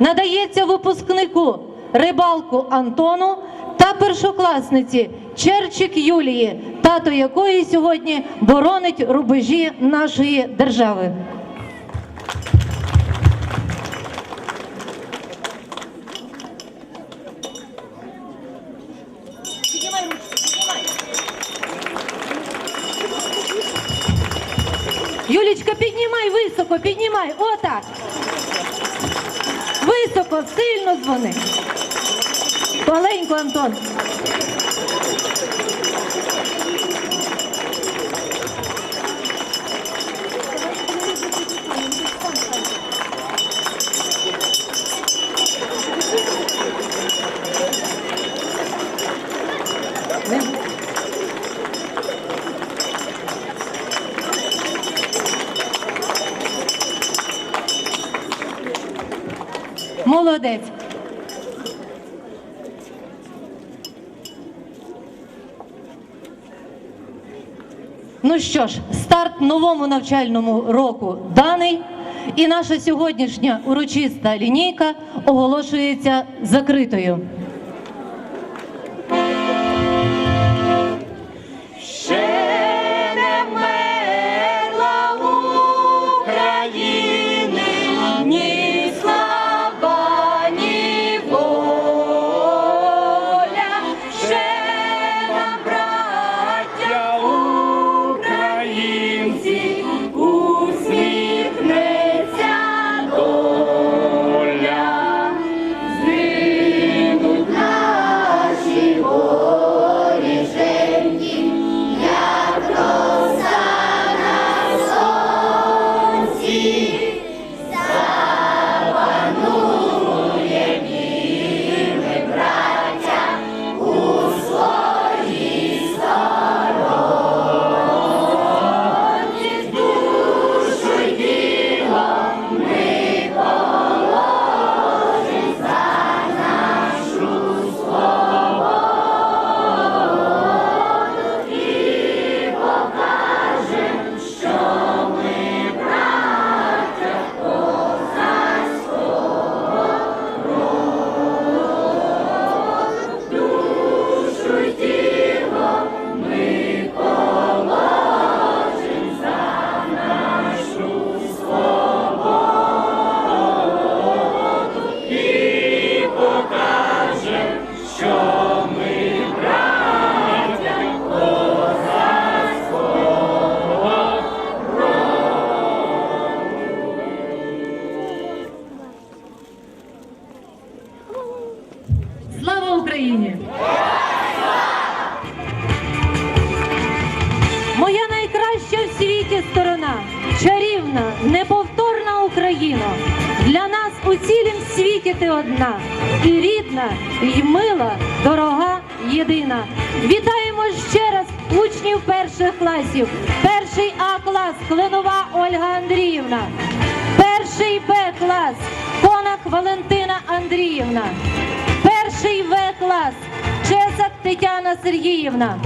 надається випускнику рибалку Антону та першокласниці Черчик Юлії, тато якої сьогодні боронить рубежі нашої держави. Юлічка, піднімай високо, піднімай. Отак. Високо, сильно дзвони. Маленько, Антон. Молодець. Ну що ж, старт новому навчальному року даний, і наша сьогоднішня урочиста лінійка оголошується закритою. Україні! Моя найкраща в світі сторона, чарівна, неповторна Україна. Для нас у цілім світі ти одна, і рідна, і мила, дорога, єдина. Вітаємо ще раз учнів перших класів. Перший А клас Клинова Ольга Андріївна. Перший Б клас Конак Валентина Андріївна. Перший В клас Чесак Тетяна Сергіївна.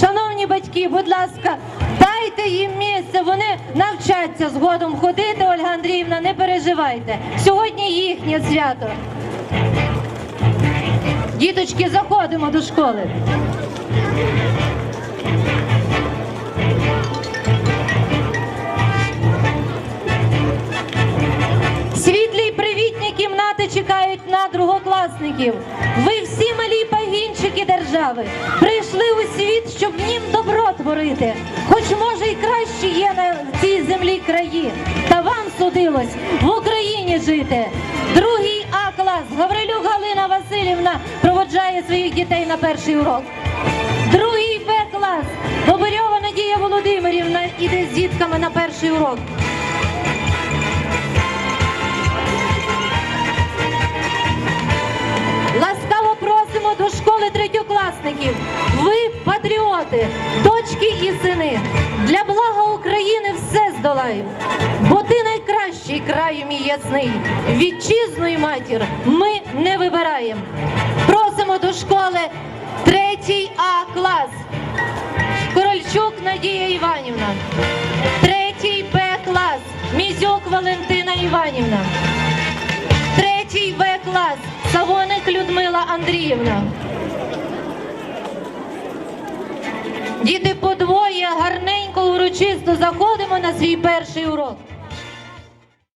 Шановні батьки, будь ласка, дайте їм місце. Вони навчаться згодом ходити. Ольга Андріївна, не переживайте. Сьогодні їхнє свято. Діточки, заходимо до школи. Другокласників. Ви всі малі пагінчики держави. Прийшли у світ, щоб нім добро творити. Хоч може й кращі є на цій землі краї. Та вам судилось в Україні жити. Другий А клас Гаврилюк Галина Васильівна проводжає своїх дітей на перший урок. Другий Б клас Бобирьова Надія Володимирівна іде з дітками на перший урок. Третьокласників. Ви патріоти, дочки і сини. Для блага України все здолаємо. Бо ти найкращий краю мій ясний. Вітчизну і матір ми не вибираємо. Просимо до школи третій А клас. Корольчук Надія Іванівна. Третій Б клас. Мізюк Валентина Іванівна. третій В клас, Савоник Людмила Андріївна. Діти подвоє гарненько урочисто заходимо на свій перший урок.